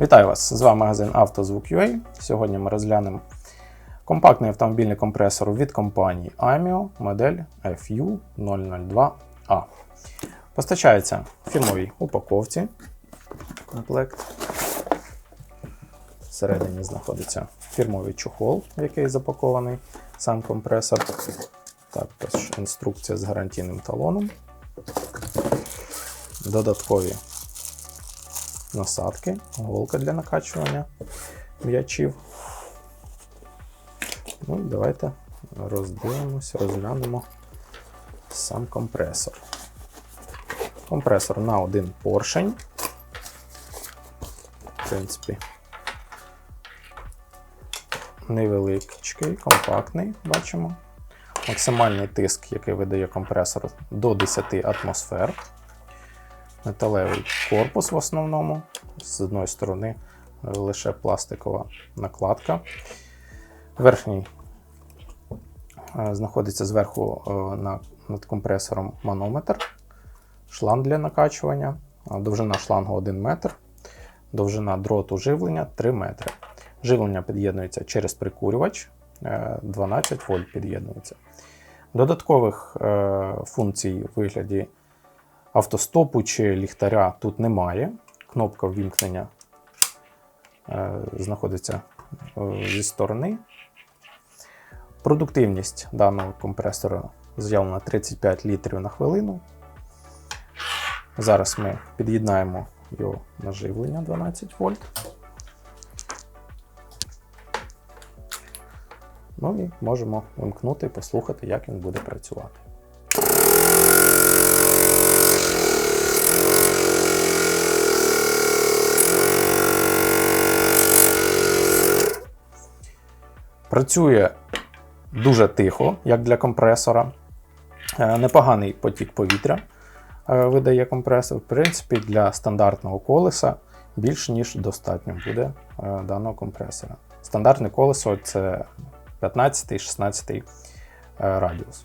Вітаю вас! З вами магазин «Автозвук.UA». Сьогодні ми розглянемо компактний автомобільний компресор від компанії AMIO модель FU002A. Постачається в фірмовій упаковці. Комплект. Всередині знаходиться фірмовий чохол, в який запакований сам компресор. Також інструкція з гарантійним талоном. Додаткові насадки, голка для накачування м'ячів. Ну, давайте роздивимося, розглянемо сам компресор. Компресор на один поршень. В принципі, невеличкий, компактний, бачимо. Максимальний тиск, який видає компресор, до 10 атмосфер металевий корпус в основному. З одної сторони е, лише пластикова накладка. Верхній е, знаходиться зверху е, над компресором манометр, шланг для накачування, довжина шлангу 1 метр, довжина дроту живлення 3 метри. Живлення під'єднується через прикурювач, е, 12 вольт під'єднується. Додаткових функцій у вигляді автостопу чи ліхтаря тут немає. Кнопка ввімкнення е, знаходиться е, зі сторони. Продуктивність даного компресора заявлена 35 літрів на хвилину. Зараз ми під'єднаємо його на живлення 12 вольт. Ну і можемо вимкнути і послухати, як він буде працювати. Працює дуже тихо, як для компресора. Е, Непоганий потік повітря е, видає компресор. В принципі, для стандартного колеса більш ніж достатньо буде е, даного компресора. Стандартне колесо це 15-16 радіус.